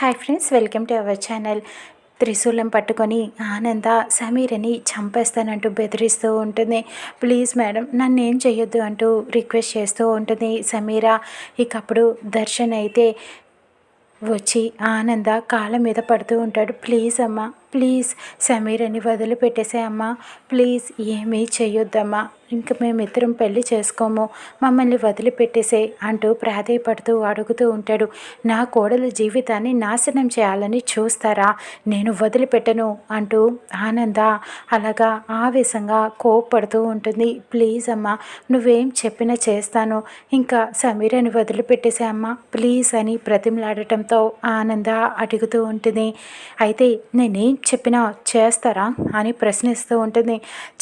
Hi friends welcome to our channel. త్రిశూలం పట్టుకొని ఆనంద సమీరని చంపేస్తానంటూ బెదిరిస్తూ ఉంటుంది. ప్లీజ్ మేడం నన్ను ఏం చేయొద్దు అంటూ రిక్వెస్ట్ చేస్తూ ఉంటుంది సమీర. ఇకప్పుడు దర్శన్ అయితే వచ్చి ఆనంద కాళ్ళ మీద పడుతూ ఉంటాడు. ప్లీజ్ అమ్మా. ప్లీజ్ సమీరని వదిలిపెట్టేసే అమ్మా. ప్లీజ్ ఏమీ చేయొద్దమ్మా ఇంక మేమిద్దరం పెళ్ళి చేసుకోము. మమ్మల్ని వదిలిపెట్టేసే అంటూ ప్రాధేయపడుతూ అడుగుతూ ఉంటాడు. నా కోడల జీవితాన్ని నాశనం చేయాలని చూస్తారా? నేను వదిలిపెట్టను అంటూ ఆనంద అలాగా ఆవేశంగా కోప్పడుతూ ఉంటుంది. ప్లీజ్ అమ్మా నువ్వేం చెప్పినా చేస్తాను. ఇంకా సమీరని వదిలిపెట్టేసే అమ్మా. ప్లీజ్ అని ప్రతిమలాడటంతో ఆనంద అడుగుతూ ఉంటుంది. అయితే నేనేం చెప్పినా చేస్తారా అని ప్రశ్నిస్తూ ఉంటుంది.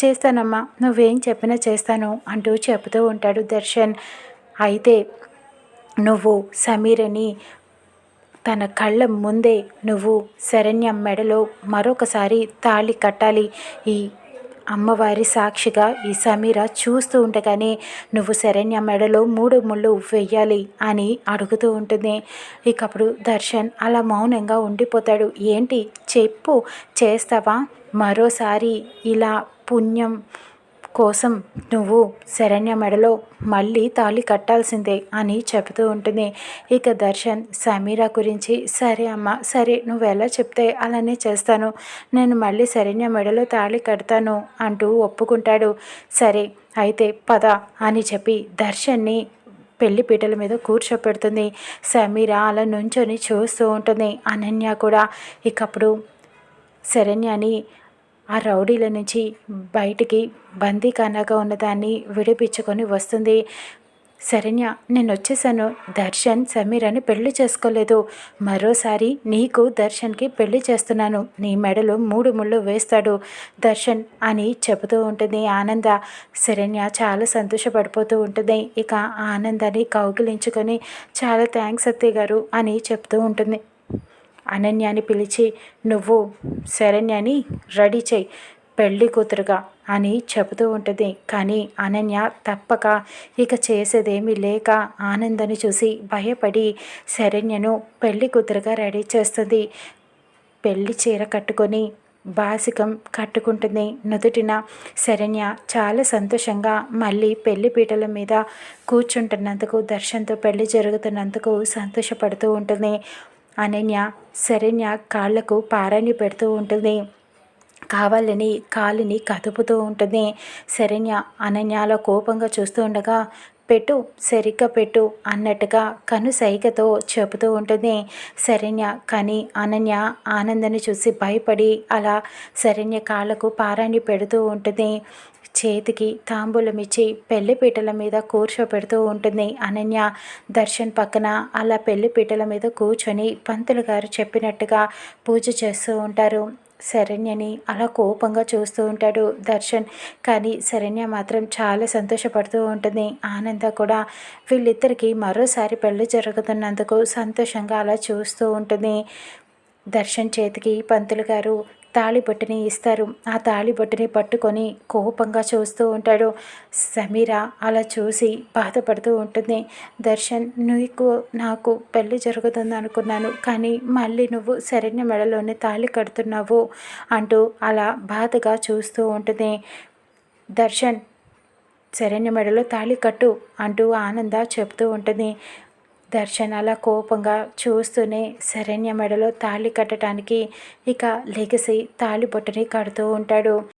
చేస్తానమ్మా నువ్వేం చెప్పినా చేస్తాను అంటూ చెబుతూ ఉంటాడు దర్శన్. అయితే నువ్వు సమీరని తన కళ్ళ ముందే నువ్వు శరణ్య మెడలో మరొకసారి తాళి కట్టాలి. ఈ అమ్మవారి సాక్షిగా ఈ సమీర చూస్తూ ఉండగానే నువ్వు శరణ్య మెడలో మూడు ముళ్ళు వెయ్యాలి అని అడుగుతూ ఉంటుంది. ఇకప్పుడు దర్శన్ అలా మౌనంగా ఉండిపోతాడు. ఏంటి? చెప్పు. చేస్తావా? మరోసారి ఇలా పుణ్యం కోసం నువ్వు శరణ్య మెడలో మళ్ళీ తాళి కట్టాల్సిందే అని చెబుతూ ఉంటుంది. ఇక దర్శన్ సమీరా గురించి సరే అమ్మ సరే నువ్వు ఎలా చెప్తే అలానే చేస్తాను. నేను మళ్ళీ శరణ్య మెడలో తాళి కడతాను అంటూ ఒప్పుకుంటాడు. సరే అయితే పద అని చెప్పి దర్శన్ని పెళ్ళి పీటల మీద కూర్చోపెడుతుంది. సమీర అలా నుంచొని చూస్తూ ఉంటుంది. అనన్య కూడా ఇకప్పుడు శరణ్యని ఆ రౌడీల నుంచి బయటికి బందీఖానాగా ఉన్నదాన్ని విడిపించుకొని వస్తుంది. శరణ్య నేను వచ్చేసాను దర్శన్ సమీరని పెళ్ళి చేసుకోలేదు. మరోసారి నీకు దర్శన్కి పెళ్ళి చేస్తున్నాను. నీ మెడలో మూడు ముళ్ళు వేస్తాడు దర్శన్ అని చెబుతూ ఉంటుంది ఆనంద. శరణ్య చాలా సంతోషపడిపోతూ ఉంటుంది. ఇక ఆనందాన్ని కౌగిలించుకొని చాలా థ్యాంక్స్ అత్తయ్య గారు అని చెప్తూ ఉంటుంది. అనన్యాని పిలిచి నువ్వు శరణ్యని రెడీ చేయి పెళ్ళి కూతురుగా అని చెబుతూ ఉంటుంది. కానీ అనన్య తప్పక ఇక చేసేదేమీ లేక ఆనందని చూసి భయపడి శరణ్యను పెళ్ళి కూతురుగా రెడీ చేస్తుంది. పెళ్ళి చీర కట్టుకొని బాసికం కట్టుకుంటుంది. నుదుటిన శరణ్య చాలా సంతోషంగా మళ్ళీ పెళ్ళి పీటల మీద కూర్చుంటున్నందుకు దర్శన్తో పెళ్ళి జరుగుతున్నందుకు సంతోషపడుతూ ఉంటుంది. అనన్య శరణ్య కాళ్ళకు పారాన్ని పెడుతూ ఉంటుంది. కావాలని కాలుని కదుపుతూ ఉంటుంది. శరణ్య అనన్యాల కోపంగా చూస్తూ ఉండగా పెట్టు సరిగ్గా పెట్టు అన్నట్టుగా కను సైగతో చెబుతూ ఉంటుంది. శరణ్య కానీ అనన్య ఆనందని చూసి భయపడి అలా శరణ్య కాళ్ళకు పారాన్ని పెడుతూ ఉంటుంది. చేతికి తాంబూలం ఇచ్చి పెళ్ళిపీటల మీద కూర్చోపెడుతూ ఉంటుంది అనన్య. దర్శన్ పక్కన అలా పెళ్ళిపీటల మీద కూర్చొని పంతులు గారు చెప్పినట్టుగా పూజ చేస్తూ ఉంటారు. శరణ్యని అలా కోపంగా చూస్తూ ఉంటాడు దర్శన్. కానీ శరణ్య మాత్రం చాలా సంతోషపడుతూ ఉంటుంది. ఆనంద కూడా వీళ్ళిద్దరికీ మరోసారి పెళ్ళి జరుగుతున్నందుకు సంతోషంగా అలా చూస్తూ ఉంటుంది. దర్శన్ చేతికి పంతులు గారు తాళిబొట్టుని ఇస్తారు. ఆ తాళిబొట్టుని పట్టుకొని కోపంగా చూస్తూ ఉంటాడు. సమీర అలా చూసి బాధపడుతూ ఉంటుంది. దర్శన్ నీకు నాకు పెళ్ళి జరుగుతుంది అనుకున్నాను కానీ మళ్ళీ నువ్వు శరణ్య మెడలోనే తాళి కడుతున్నావు అంటూ అలా బాధగా చూస్తూ ఉంటుంది. దర్శన్ శరణ్య మెడలో తాళి కట్టు అంటూ ఆనంద చెబుతూ ఉంటుంది. దర్శనాల కోపంగా చూస్తూనే శరణ్య మెడలో తాళి కట్టడానికి ఇక లెగసి తాళి బొట్టని కడుతూ ఉంటాడు.